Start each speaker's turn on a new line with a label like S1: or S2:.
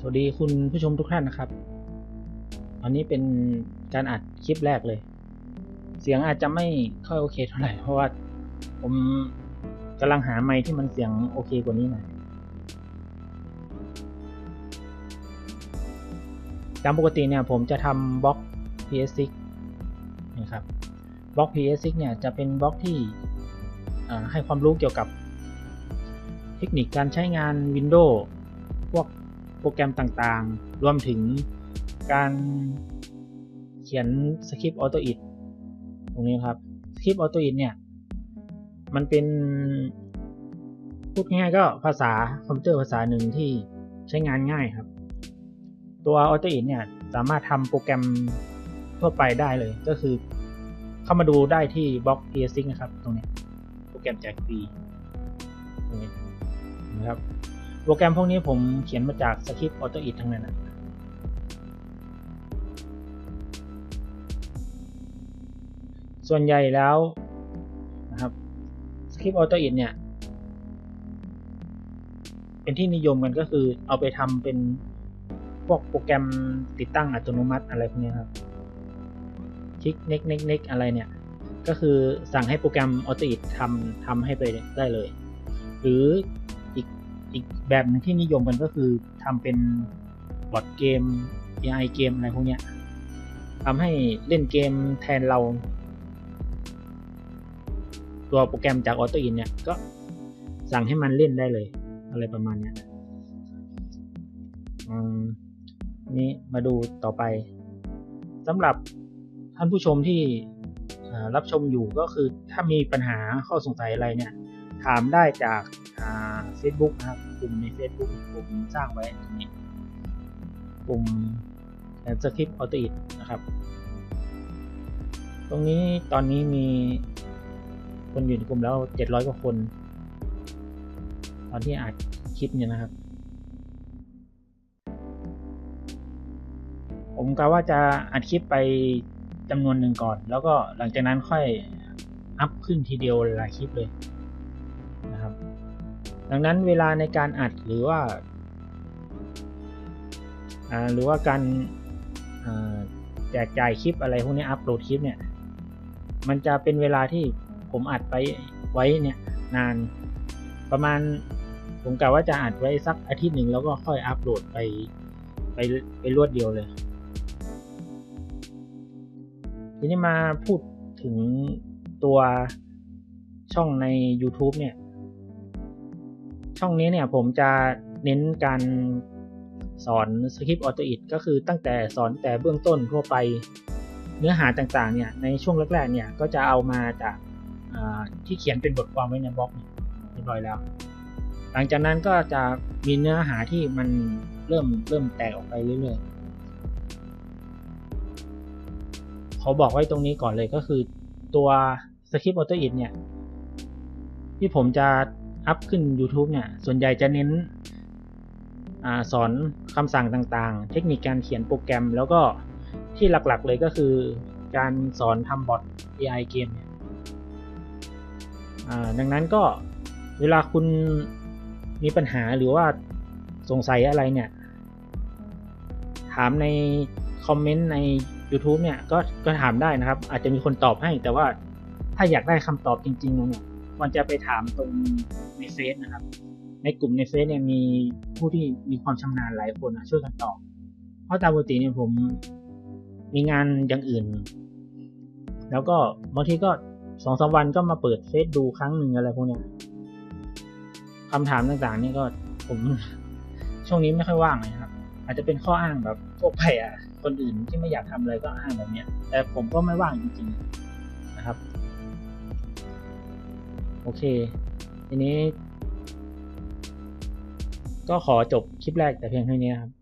S1: สวัสดีคุณผู้ชมทุกท่านนะครับ อันนี้เป็นการอัดคลิปแรกเลย เสียงอาจจะไม่ค่อยโอเคเท่าไหร่ เพราะว่าผมกำลังหาไมค์ที่มันเสียงโอเคกว่านี้หน่อยตามปกติเนี่ยผมจะทำบล็อก PS6 นะครับ บล็อก PS6 เนี่ยจะเป็นบล็อกที่ให้ความรู้เกี่ยวกับเทคนิคการใช้งาน Windows พวก โปรแกรมต่างๆ รวมถึงการเขียนสคริปต์ออโตอิดตรงนี้ครับสคริปต์ออโตอิดเนี่ย มันเป็นพูดง่ายก็ภาษาคอมพิวเตอร์ภาษาหนึ่งที่ใช้งานง่ายครับ ตัวออโตอิดเนี่ย สามารถทำโปรแกรมทั่วไปได้เลย ก็คือเข้ามาดูได้ที่บล็อก PS6 นะครับ ตรงนี้ โปรแกรมแจกฟรีตรงนี้นะครับ รแกรมพวกนี้ผมเขียนมาจากสคริปต์ออโตอิดทั้งนั้นนะส่วนใหญ่แล้วนะครับสคริปต์ออโตอิดเนี่ย เป็นที่นิยมกันก็คือเอาไปทำเป็นพวกโปรแกรมติดตั้งอัตโนมัติอะไรพวกนี้ครับคลิกเน็กเน็กเน็กอะไรเนี่ย ก็คือสั่งให้โปรแกรมออโตอิดทำทำให้ไปได้เลย หรือ อีกแบบหนึงที่นิยมกันก็คือทำเป็นบอร์ดเกม AI เกมอะไรพวกเนี้ยทำให้เล่นเกมแทนเรา ตัวโปรแกรมจากออโตอินเนี่ยก็สั่งให้มันเล่นได้เลย อะไรประมาณเนี้ยนี่มาดูต่อไปสำหรับท่านผู้ชมที่รับชมอยู่ก็คือถ้ามีปัญหาข้อสงสัยอะไรเนี่ย ถามได้จากเฟซบุ๊กนะครับกลุ่มใน Facebook ผมสร้างไว้ตรงนี้กลุ่มสคริปต์ออโตอิดนะครับ ตรงนี้ตอนนี้มีคนอยู่ในกลุ่มแล้ว 700 กว่าคน ตอนที่อัดคลิปเนี่ยนะครับ ผมกะว่าจะอัดคลิปไปจำนวนหนึ่งก่อน แล้วก็หลังจากนั้นค่อยอัพขึ้นทีเดียวหลายคลิปเลย นะครับ ดังนั้นเวลาในการอัดหรือว่าหรือว่าการแจกจ่ายคลิปอะไรพวกนี้อัพโหลดคลิปเนี่ย มันจะเป็นเวลาที่ผมอัดไปไว้เนี่ยนานประมาณผมกะว่าจะอัดไว้สักอาทิตย์หนึ่งแล้วก็ค่อยอัพโหลดไปไปไปรวดเดียวเลย ทีนี้มาพูดถึงตัวช่องใน YouTube เนี่ย ช่องนี้เนี่ยผมจะเน้นการสอนสคริปต์ออโตอิดก็คือตั้งแต่สอนแต่เบื้องต้นทั่วไปเนื้อหาต่างๆเนี่ยในช่วงแรกๆเนี่ยก็จะเอามาจากที่เขียนเป็นบทความไว้ในบล็อกเรียบร้อยแล้ว หลังจากนั้นก็จะมีเนื้อหาที่มันเริ่มเริ่มแตกออกไปเรื่อยๆเขาบอกไว้ตรงนี้ก่อนเลยก็คือตัวสคริปต์ออโตอิดเนี่ยที่ผมจะ อัพขึ้น YouTube เนี่ย ส่วนใหญ่จะเน้นอสอนคำสั่งต่างๆ เทคนิคการเขียนโปรแกรม แล้วก็ที่หลักๆเลยก็คือการสอนทำบอท AI เกมเนี่ยดังนั้นก็เวลาคุณมีปัญหาหรือว่าสงสัยอะไรเนี่ย ถามในคอมเมนต์ใน YouTube เนี่ยก็ก็ถามได้นะครับ อาจจะมีคนตอบให้แต่ว่าถ้าอยากได้คำตอบจริงๆเนี่ย มันจะไปถามตรงในเฟซนะครับ ในกลุ่มในเฟซเนี่ยมีผู้ที่มีความชำนาญหลายคนช่วยกันตอบเพราะตามปกติเนี่ยผมมีงานอย่างอื่น แล้วก็บางทีก็สองสาวันก็มาเปิดเฟซดูครั้งหนึ่งอะไรพวกเนี้ยคำถามต่างๆ นี่ก็ผมช่วงนี้ไม่ค่อยว่างเลยครับ อาจจะเป็นข้ออ้างแบบพวกไปอะคนอื่นที่ไม่อยากทำอะไรก็อ้างแบบเนี้ย แต่ผมก็ไม่ว่างจริงๆ โอเค ทีนี้ ก็ขอจบคลิปแรกแต่เพียงเท่านี้ครับ